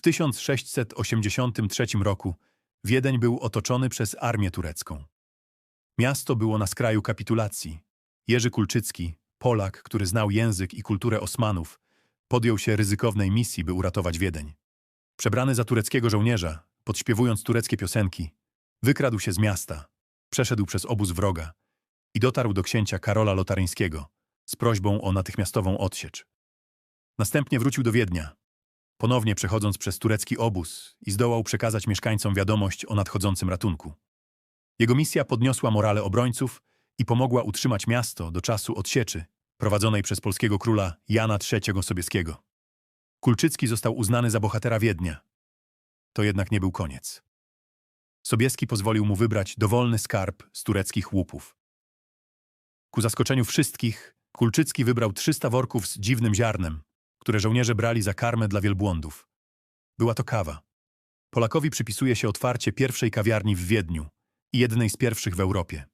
W 1683 roku Wiedeń był otoczony przez armię turecką. Miasto było na skraju kapitulacji. Jerzy Kulczycki, Polak, który znał język i kulturę Osmanów, podjął się ryzykownej misji, by uratować Wiedeń. Przebrany za tureckiego żołnierza, podśpiewując tureckie piosenki, wykradł się z miasta, przeszedł przez obóz wroga i dotarł do księcia Karola Lotaryńskiego z prośbą o natychmiastową odsiecz. Następnie wrócił do Wiednia, ponownie przechodząc przez turecki obóz i zdołał przekazać mieszkańcom wiadomość o nadchodzącym ratunku. Jego misja podniosła morale obrońców i pomogła utrzymać miasto do czasu odsieczy prowadzonej przez polskiego króla Jana III Sobieskiego. Kulczycki został uznany za bohatera Wiednia. To jednak nie był koniec. Sobieski pozwolił mu wybrać dowolny skarb z tureckich łupów. Ku zaskoczeniu wszystkich, Kulczycki wybrał 300 worków z dziwnym ziarnem, które żołnierze brali za karmę dla wielbłądów. Była to kawa. Polakowi przypisuje się otwarcie pierwszej kawiarni w Wiedniu i jednej z pierwszych w Europie.